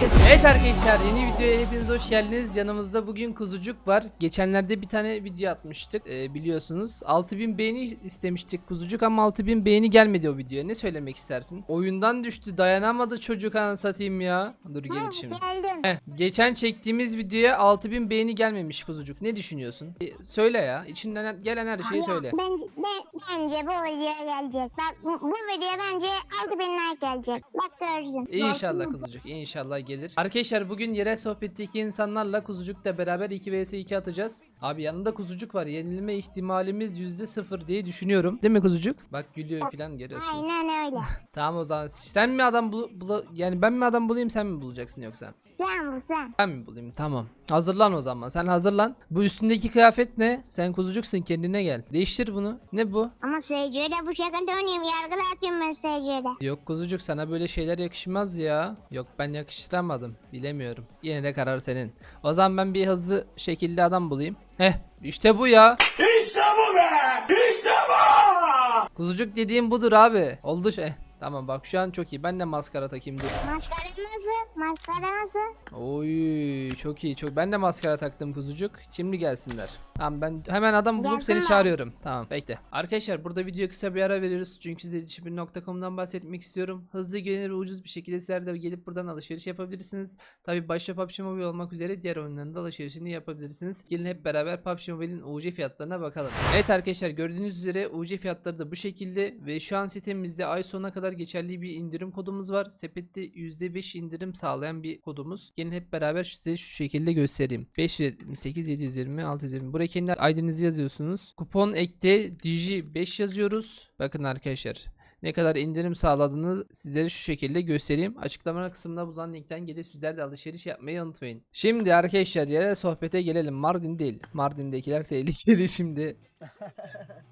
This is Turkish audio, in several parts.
herkes. Evet arkadaşlar yeni videoya hepiniz hoş geldiniz. Yanımızda bugün kuzucuk var. Geçenlerde bir tane video atmıştık ee, biliyorsunuz. 6000 beğeni istemiştik kuzucuk ama 6000 beğeni gelmedi o videoya. Ne söylemek istersin? Oyundan düştü dayanamadı çocuk anasını satayım ya. Dur gel Ha, şimdi. Geldim. Heh, geçen çektiğimiz videoya 6000 beğeni gelmemiş kuzucuk. Ne düşünüyorsun? E, söyle ya. İçinden gelen her şeyi söyle. Ben, ben, bence bu videoya gelecek. Bak bu, bu videoya bence 6000 like gelecek. Bak görsün. İnşallah kuzucuk inşallah gelir. Arkadaşlar bugün yere sohbetteki insanlarla kuzucukla beraber 2 vs 2 atacağız. Abi yanında kuzucuk var. Yenilme ihtimalimiz %0 diye düşünüyorum. Değil mi kuzucuk? Bak gülüyor falan görüyorsunuz. Aynen öyle. Tamam o zaman sen mi adam bul, bula- yani ben mi adam bulayım sen mi bulacaksın yoksa? Ben mi bulayım? Tamam. Hazırlan o zaman. Sen hazırlan. Bu üstündeki kıyafet ne? Sen kuzucuksun kendine gel. Değiştir bunu. Ne bu? Ama SC'de bu şekilde oynayayım. Yargıda atıyorum ben SC'de. Yok kuzucuk sana böyle şeyler yakışmaz ya. Yok ben yakıştıramadım. Bilemiyorum. Yine de karar senin. O zaman ben bir hızlı şekilde adam bulayım. Heh işte bu ya. İşte bu be! İşte bu! Kuzucuk dediğim budur abi. Oldu şey. Tamam bak şu an çok iyi. Ben de maskara takayım dur. Maskara nasıl? Maskara nasıl? Oy çok iyi çok. Ben de maskara taktım kuzucuk. Şimdi gelsinler. Tamam ben hemen adam bulup seni çağırıyorum. Tamam bekle. Arkadaşlar burada video kısa bir ara veriyoruz. Çünkü size bahsetmek istiyorum. Hızlı gelir ve ucuz bir şekilde sizler de gelip buradan alışveriş yapabilirsiniz. Tabi başta PUBG Mobile olmak üzere diğer oyunların da alışverişini yapabilirsiniz. Gelin hep beraber PUBG Mobile'in UC fiyatlarına bakalım. Evet arkadaşlar gördüğünüz üzere UC fiyatları da bu şekilde ve şu an sitemizde ay sonuna kadar geçerli bir indirim kodumuz var. Sepette %5 indirim sağlayan bir kodumuz. Gelin hep beraber size şu şekilde göstereyim. 578 720 620. Buraya kendi ID'nizi yazıyorsunuz. Kupon ekte DJ5 yazıyoruz. Bakın arkadaşlar ne kadar indirim sağladığını sizlere şu şekilde göstereyim. Açıklama kısmında bulunan linkten gelip sizler de alışveriş yapmayı unutmayın. Şimdi arkadaşlar yere sohbete gelelim. Mardin değil. Mardin'dekiler tehlikeli şimdi.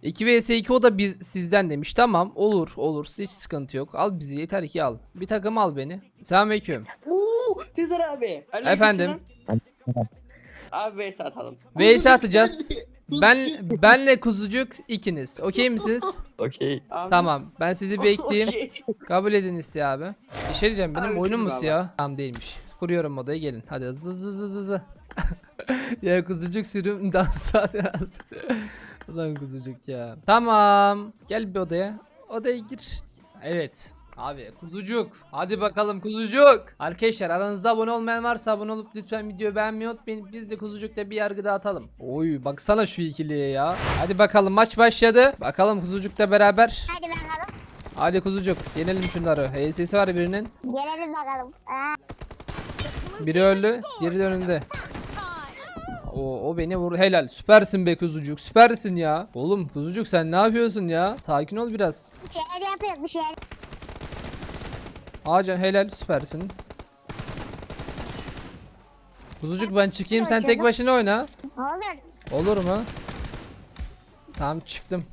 2 vs 2 o da biz sizden demiş. Tamam olur olur hiç sıkıntı yok. Al bizi yeter ki al. Bir takım al beni. Selamünaleyküm. Oo, Hızır abi. Aleyküm Efendim? selam. Abi vs atalım. VS atacağız. Ben benle kuzucuk ikiniz. Okey misiniz? Okey. Abi- Tamam. Ben sizi bekleyeyim. Okey. Kabul edin iste abi. Bir şey diyeceğim benim Abi, oyunum mu vallahi. siyah? Tamam değilmiş. Kuruyorum odayı gelin. Hadi zı zı zı zı zı. ya kuzucuk sürüm dans biraz. Ulan kuzucuk ya. Tamam. Gel bir odaya. Odaya gir. Evet. Abi kuzucuk. Hadi bakalım kuzucuk. Arkadaşlar aranızda abone olmayan varsa abone olup lütfen videoyu beğenmeyi unutmayın. Biz de kuzucukla bir yargı dağıtalım. Oy baksana şu ikiliye ya. Hadi bakalım maç başladı. Bakalım kuzucukla beraber. Hadi bakalım. Hadi kuzucuk yenelim şunları. HS'si var birinin. Gelelim bakalım. Aa, Biri öldü. De önünde. O, o beni vur. Helal. Süpersin be kuzucuk. Süpersin ya. Oğlum kuzucuk sen ne yapıyorsun ya? Sakin ol biraz. bir şeyler yapıyoruz bir şeyler. Hacan helal süpersin. Kuzucuk ben çıkayım sen tek başına oyna. Olur. Olur mu? Tamam çıktım.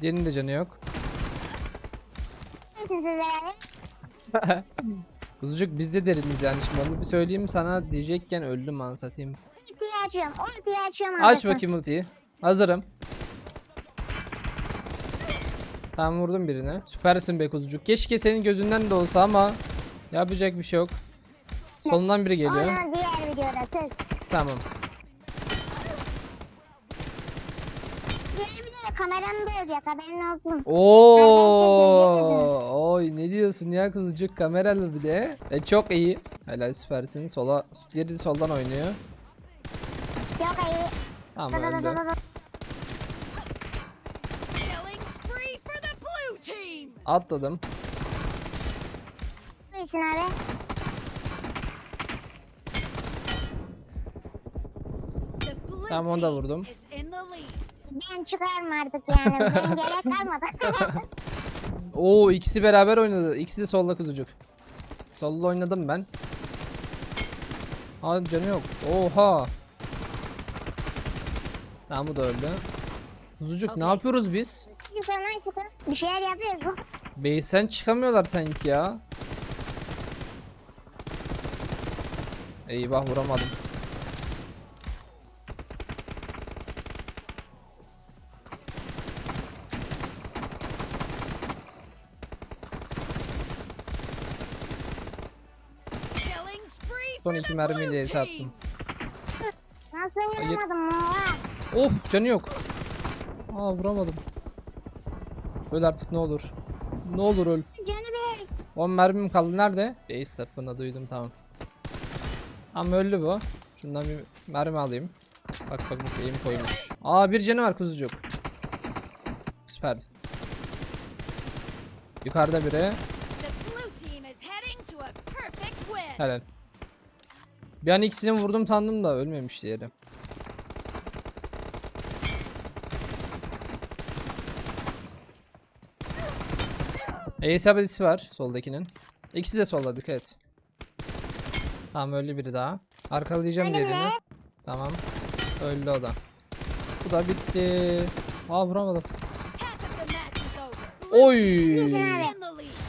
Diğerinin de canı yok. Kuzucuk biz de deriniz yani şimdi onu bir söyleyeyim sana diyecekken öldüm an satayım. Ultiyi açıyorum. Ultiyi açıyorum. Aç bakayım ultiyi. Hazırım. Tamam vurdum birine. Süpersin be kuzucuk. Keşke senin gözünden de olsa ama yapacak bir şey yok. Solundan biri geliyor. Onu diğer videoda tık. Tamam. Diğer videoda kameram da olacak haberin olsun. Oo, oy ne diyorsun ya kuzucuk kameralı bir de. E çok iyi. Helal süpersin. Sola geri soldan oynuyor. Çok iyi. Tamam öldü. da da da. Killing spree for the blue team! Atladım. İçin abi. Tamam onu da vurdum. Ben çıkarım artık yani. Benim gerek kalmadı. Oo ikisi beraber oynadı. İkisi de solda kuzucuk. Solda oynadım ben. Aa canı yok. Oha. Tamam bu da öldü. Kuzucuk ne yapıyoruz biz? çıkın lan çıkın. Bir şeyler yapıyoruz bu. Base'den çıkamıyorlar sanki ya. Eyvah vuramadım. Son iki mermiyle sattım. Nasıl vuramadım Of canı yok. Aa vuramadım. Öl artık ne olur. Ne olur öl. Canı bir. 10 mermim kaldı. Nerede? Base sapını duydum tamam. Ama öldü bu. Şundan bir mermi alayım. Bak bak bak eğim koymuş. Aa bir canı var kuzucuk. Süpersin. Yukarıda biri. Helal. Bir an ikisini vurdum sandım da ölmemiş diğeri. Ace abilisi var soldakinin. İkisi de solda dikkat et. Tamam öldü biri daha. Arkalayacağım Hadi diğerini. Tamam. Öldü o da. Bu da bitti. Aa vuramadım. Oy.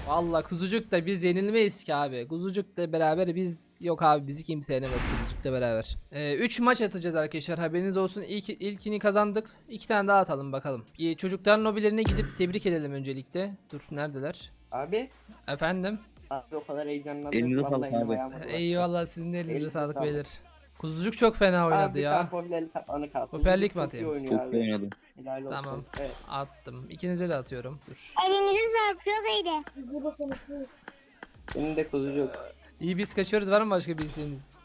Valla kuzucuk da biz yenilmeyiz ki abi. Kuzucuk da beraber biz yok abi bizi kimse yenemez kuzucukla beraber. 3 maç atacağız arkadaşlar haberiniz olsun. İlk, ilkini kazandık. 2 tane daha atalım bakalım. Ee, çocukların lobilerine gidip tebrik edelim öncelikle. Dur neredeler? Abi, Efendim. abi o kadar heyecanlandım. Elinize Vallahi sağlık abi. Eyvallah sizin de elinize sağlık. beyler. Kuzucuk çok fena oynadı Abi, ya. kalsın. Popülerlik mi atayım? Çok iyi oynadı. Tamam. Evet. Attım. İkinize de atıyorum. Dur. Sağlık çok iyiydi. Benim de kuzucuk. İyi biz kaçıyoruz var mı başka bir isteğiniz?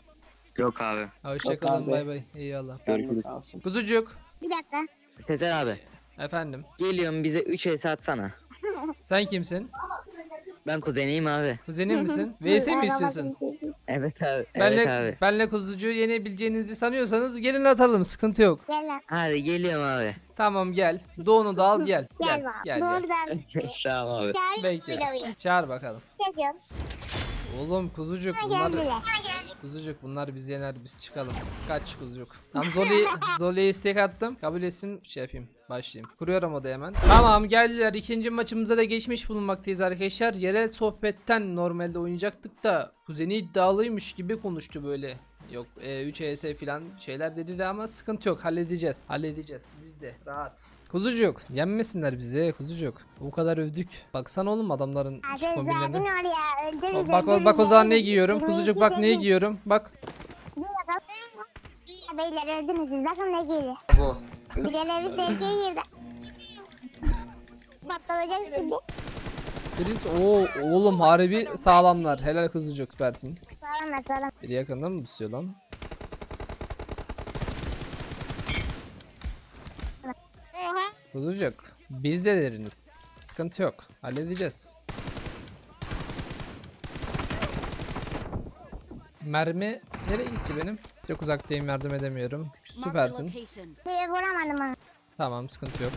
Yok abi. Hoşçakalın bay bay. Eyvallah. Görüşürüz. Kuzucuk. Bir dakika. Tezer abi. Efendim. Geliyorum bize 3 es atsana. Sen kimsin? Ben kuzeniyim abi. Kuzenin misin? VS mi istiyorsun? Evet abi. Benle, Evet abi. benle kuzucuğu yenebileceğinizi sanıyorsanız gelin atalım sıkıntı yok. Gel lan. Hadi geliyorum abi. Tamam gel. Doğunu da al gel. Gel Gel bak. gel. gel. Doğrudan. Tamam abi. Gel. Bekle. Çağır bakalım. Çekiyorum. Oğlum kuzucuk Ha, bunlar geldiler. Kuzucuk bunlar biz yener biz çıkalım. Kaç kuzucuk. Tam Zoli Zoli'ye istek attım. Kabul etsin şey yapayım. Başlayayım. Kuruyorum o da hemen. Tamam geldiler. İkinci maçımıza da geçmiş bulunmaktayız arkadaşlar. Yerel sohbetten normalde oynayacaktık da kuzeni iddialıymış gibi konuştu böyle. Yok e, 3 ES falan şeyler dedi de ama sıkıntı yok halledeceğiz. Halledeceğiz biz de rahat. Kuzucuk yenmesinler bizi kuzucuk. Bu kadar övdük. Baksana oğlum adamların şu kombinlerine. Bak bak, öldürürüz, bak o zaman ne giyiyorum? Kuzucuk bak sekiz. giyiyorum? Bak. Beyler öldünüz siz. Bakın ne giydi. Bu. Bileleri sevgiye girdi. Patlayacak şimdi. Birisi o oğlum harbi sağlamlar. Helal kuzucuk süpersin. Sağlam sağlam. Biri yakından mı tutuyor lan? Kuzucuk. Biz de deriniz. Sıkıntı yok. Halledeceğiz. Mermi nereye gitti benim? Çok uzaktayım yardım edemiyorum. Süpersin. Bir vuramadım onu. Tamam sıkıntı yok.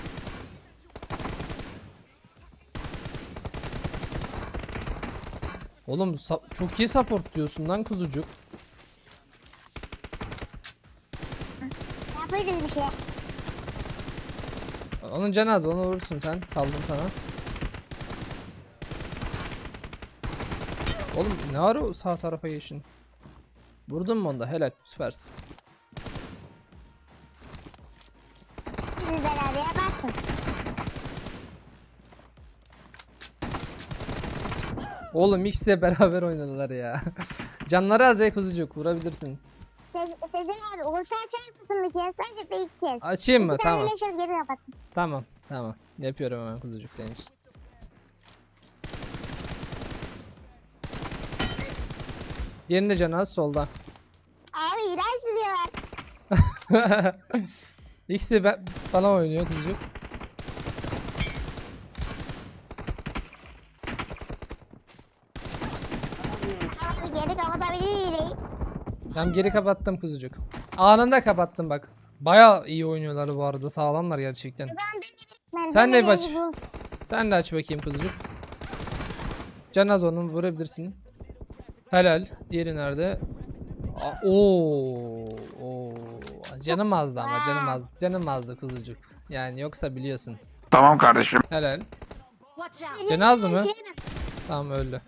Oğlum çok iyi support diyorsun lan kuzucuk. Yapıyoruz bir şey. Onun canı az onu vurursun sen. Saldım sana. Oğlum ne ara o sağ tarafa geçin. Vurdun mu onda? Helal. Süpersin. Oğlum ikisi de beraber oynadılar ya. Canları az ya kuzucuk. Vurabilirsin. Se- abi orta açar mısın bir kez? Sadece bir iki kez. Açayım mı? Bir tane Tamam. geri kapat. Tamam. Tamam. Yapıyorum hemen kuzucuk senin için. Yerinde canı az solda. Abi iğrenç diyorlar. İkisi ben, bana oynuyor kuzucuk. Abi geri kapatabiliriz. Tam geri kapattım kuzucuk. Anında kapattım bak. Baya iyi oynuyorlar bu arada. Sağlamlar gerçekten. Ben Sen de de baş- beni bul. Sen de aç bakayım kuzucuk. Can az onun vurabilirsin. Helal. Diğeri nerede? Aa, Oo, oo. Canım azdı ama canım az. Canım azdı kuzucuk. Yani yoksa biliyorsun. Tamam kardeşim. Helal. Cenaze mı? Tamam öldü.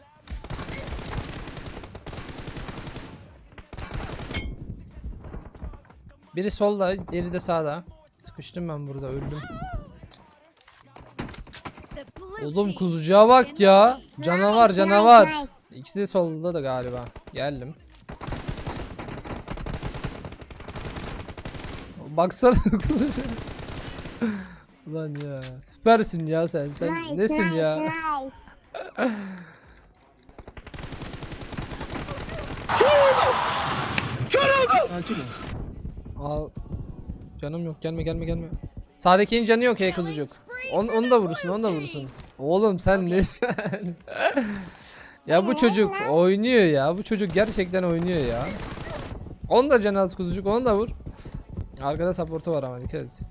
Biri solda, diğeri de sağda. Sıkıştım ben burada, öldüm. Oğlum kuzucuğa bak ya. Canavar, canavar. İkisi de solda da galiba. Geldim. Baksana kuzucuğa. Lan ya. Süpersin ya sen. Sen nesin ya? Nice. Kör oldum! Kör oldum! Al. Canım yok. Gelme gelme gelme. Sağdakinin canı yok ey kuzucuk. Onu, onu da vurursun, onu da vurursun. Oğlum sen nesin? ya bu çocuk oynuyor ya. Bu çocuk gerçekten oynuyor ya. Onu da canı az kuzucuk, onu da vur. Arkada supportu var ama dikkat et.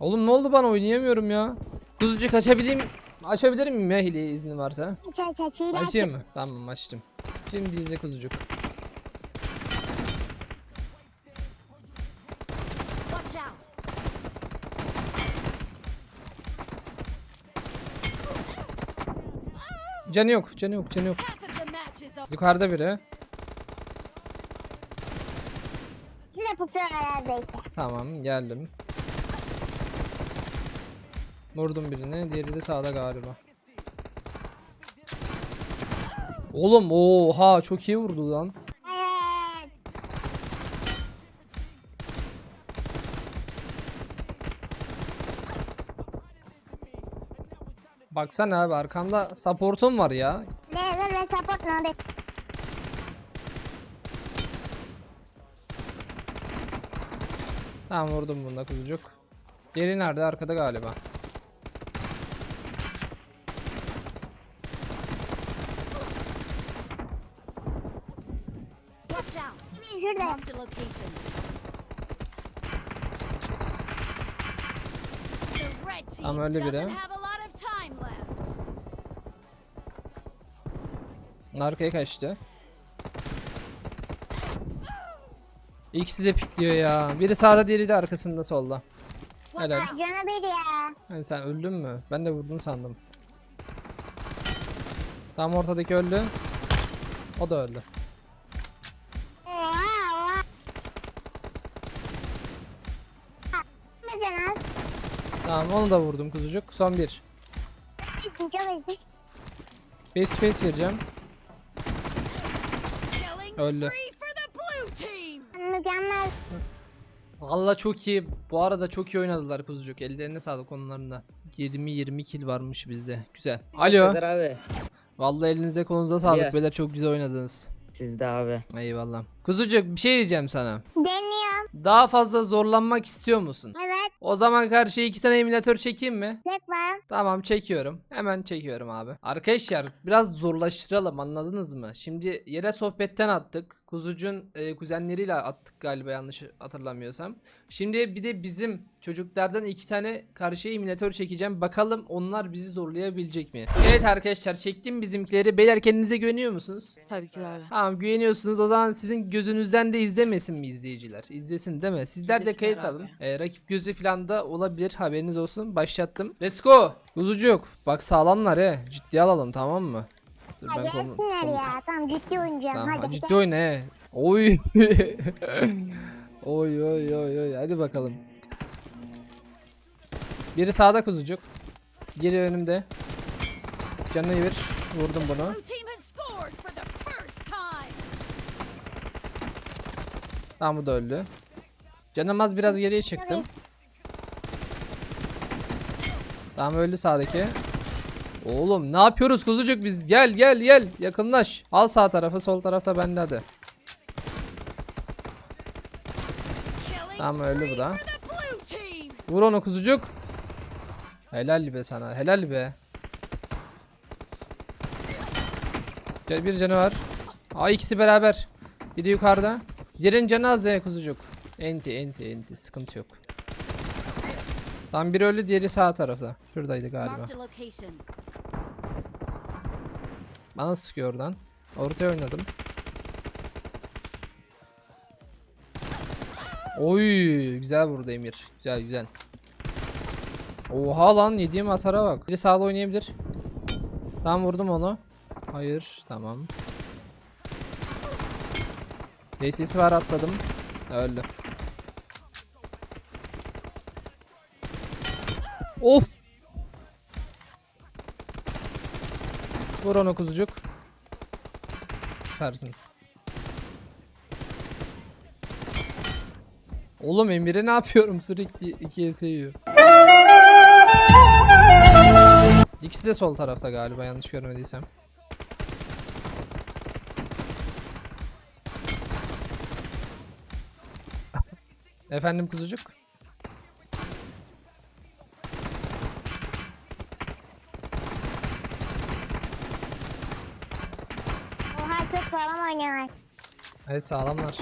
Oğlum ne oldu bana oynayamıyorum ya. Kuzucuk açabileyim. Açabilir miyim ya hileye iznin varsa? Aç aç aç. hile. Açayım mı? Tamam açtım. Şimdi izle kuzucuk. Canı yok, canı yok, canı yok. Yukarıda biri. Size. Tamam geldim. Vurdum birini. Diğeri de sağda galiba. Oğlum oha çok iyi vurdu lan. Baksana abi arkamda supportum var ya. Lever ve support abi. Tamam vurdum bunda kuzucuk. Diğeri nerede? Arkada galiba. Location. The red team Ama öyle biri. doesn't have a lot of time left. Arkaya kaçtı. İkisi de pikliyor ya. Biri sağda diğeri de arkasında solda. Helal. Ay, Cana bir ya. Yani sen öldün mü? Ben de vurdum sandım. Tam ortadaki öldü. O da öldü. Tamam onu da vurdum kuzucuk. Son bir. Face to face gireceğim. Killing Öldü. Mükemmel. Valla çok iyi. Bu arada çok iyi oynadılar kuzucuk. Ellerine sağlık onların da. 20-20 kill varmış bizde. Güzel. Alo. Abi. Vallahi elinize kolunuza sağlık Ya. beyler. Çok güzel oynadınız. Siz de abi. Eyvallah. Kuzucuk bir şey diyeceğim sana. Deniyorum. Daha fazla zorlanmak istiyor musun? O zaman karşıya iki tane emülatör çekeyim mi? Tek var. Tamam çekiyorum. Hemen çekiyorum abi. Arkadaşlar biraz zorlaştıralım anladınız mı? Şimdi yere sohbetten attık. Kuzucun e, kuzenleriyle attık galiba yanlış hatırlamıyorsam. Şimdi bir de bizim çocuklardan iki tane karşıya emülatör çekeceğim. Bakalım onlar bizi zorlayabilecek mi? Evet arkadaşlar çektim bizimkileri. Beyler kendinize güveniyor musunuz? Tabii ki abi. Tamam güveniyorsunuz. O zaman sizin gözünüzden de izlemesin mi izleyiciler? İzlesin değil mi? Sizler de İzlesinler kayıt abi. alın. Ee, rakip gözü falan da olabilir. Haberiniz olsun. Başlattım. Let's go. Kuzucuk. Bak sağlamlar he. Ciddiye alalım tamam mı? Dur Hadi konu- ya. Tamam ciddi oynayacağım. Tamam, Hadi. ciddi oyna he. Oy. oy oy oy oy. Hadi bakalım. Biri sağda kuzucuk. Geri önümde. Canını bir. Vurdum bunu. Tamam bu da öldü. Canım az biraz geriye çıktım. Tamam öldü sağdaki. Oğlum ne yapıyoruz kuzucuk biz? Gel gel gel yakınlaş. Al sağ tarafı sol tarafta bende hadi. Tamam öldü bu da. Vur onu kuzucuk. Helal be sana helal be. Gel bir canı var. Aa ikisi beraber. Biri yukarıda. Diğerinin canı az ya kuzucuk. Enti enti enti sıkıntı yok. Tam biri öldü diğeri sağ tarafta. Şuradaydı galiba. Bana sıkıyor oradan. Ortaya oynadım. Oy güzel vurdu Emir. Güzel güzel. Oha lan yediğim hasara bak. Biri sağda oynayabilir. Tam vurdum onu. Hayır tamam. DC'si var atladım. Öldü. Of. Vur onu kuzucuk. Süpersin. Oğlum Emir'e ne yapıyorum sürekli 2 yiyor. İkisi de sol tarafta galiba yanlış görmediysem. Efendim kuzucuk? Evet sağlamlar.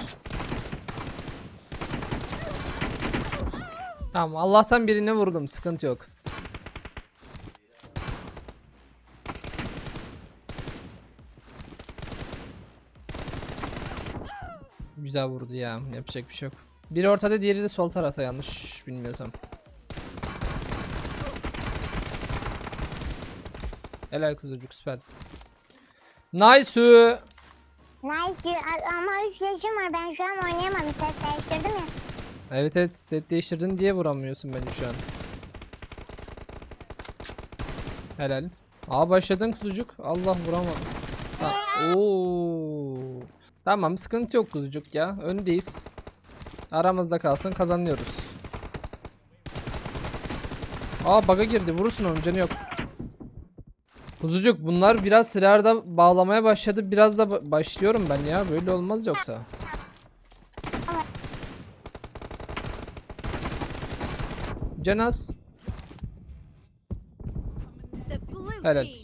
Tamam Allah'tan birine vurdum sıkıntı yok. Güzel vurdu ya yapacak bir şey yok. Biri ortada diğeri de sol tarafta yanlış bilmiyorsam. Helal kuzucuk süpersin. Nice. Nice ama 3 yaşım var ben şu an oynayamadım set değiştirdim ya. Evet evet set değiştirdin diye vuramıyorsun bence şu an. Helal. Aa başladın kuzucuk. Allah vuramadım. Ta- Oo. Tamam sıkıntı yok kuzucuk ya. Öndeyiz. Aramızda kalsın kazanıyoruz. Aa bug'a girdi. Vurursun onun canı yok. Kuzucuk bunlar biraz silahda bağlamaya başladı. Biraz da ba- başlıyorum ben ya. Böyle olmaz yoksa. Blue Helal, lead.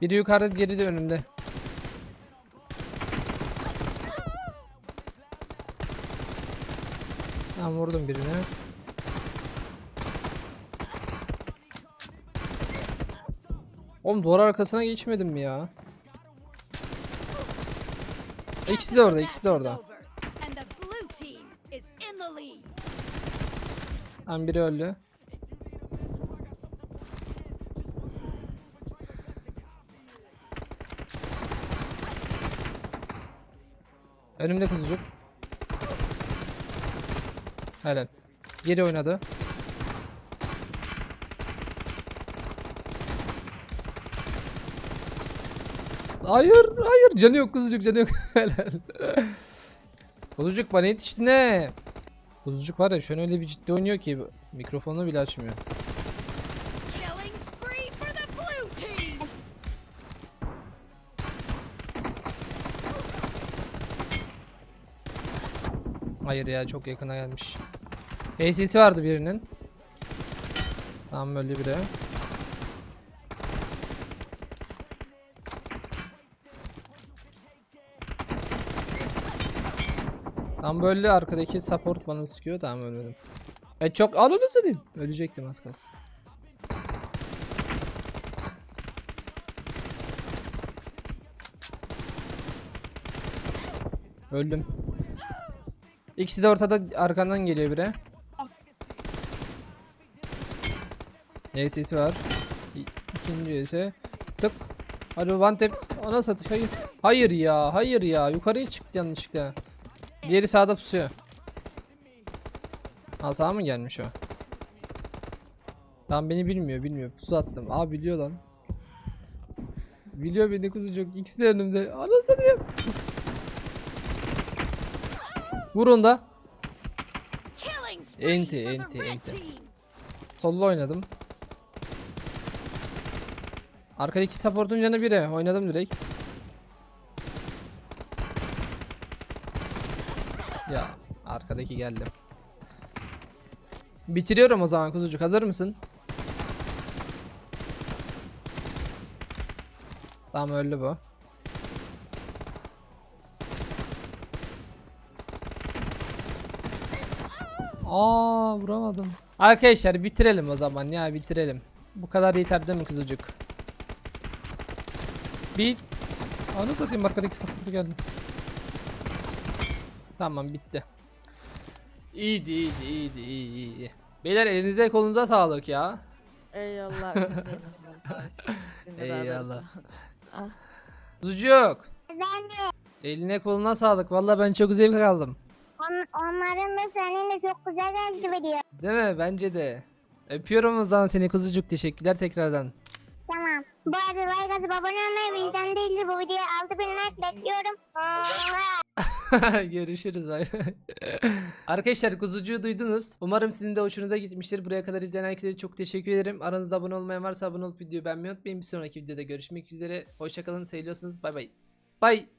Biri yukarıda diğeri de önümde. Tamam vurdum birini. Oğlum duvar arkasına geçmedim mi ya? İkisi de orada, ikisi de orada. Tamam biri öldü. Önümde kuzucuk. Helal. Geri oynadı. Hayır, hayır. Canı yok kuzucuk, canı yok. Helal. kuzucuk bana yetişti ne? Kuzucuk var ya şu an öyle bir ciddi oynuyor ki mikrofonu bile açmıyor. Hayır ya çok yakına gelmiş. AC'si vardı birinin. Tamam öldü biri. Tam böyle arkadaki support bana sıkıyor tamam ölmedim. E çok ananı satayım. Ölecektim az kalsın. Öldüm. İkisi de ortada arkandan geliyor biri. ESS'i var. İkinci ES. Tık. Hadi one tap. Ana satış hayır. Hayır ya hayır ya yukarıya çıktı yanlışlıkla. Diğeri sağda pusuyor. Ha sağa mı gelmiş o? Lan beni bilmiyor bilmiyor pusu attım. Aa biliyor lan. Biliyor beni kuzucuk. İkisi de önümde. Ana satayım. Vurun da. Enti, enti, enti. Solo oynadım. Arkadaki support'un canı biri. Oynadım direkt. Ya arkadaki geldi. Bitiriyorum o zaman kuzucuk. Hazır mısın? Tamam öldü bu. Aa vuramadım. Arkadaşlar bitirelim o zaman ya bitirelim. Bu kadar yeter değil mi kuzucuk? Bir... Anı satayım arkadaki sapıklı geldi. Tamam bitti. İyiydi iyiydi iyiydi iyi iyi iyi. Beyler elinize kolunuza sağlık ya. Eyvallah. Eyvallah. doğrusu. Ah. De Eline koluna sağlık. Vallahi ben çok zevk aldım. On, onların da seninle çok güzel geldi video. Değil mi? Bence de. Öpüyorum o zaman seni kuzucuk. Teşekkürler tekrardan. Tamam. Bu arada like atıp abone olmayı bizden değildir. Bu videoya 6000 like bekliyorum. Görüşürüz. Arkadaşlar kuzucuğu duydunuz. Umarım sizin de hoşunuza gitmiştir. Buraya kadar izleyen herkese çok teşekkür ederim. Aranızda abone olmayan varsa abone olup videoyu beğenmeyi unutmayın. Bir sonraki videoda görüşmek üzere. Hoşçakalın. Seviyorsunuz. Bay bay. Bay.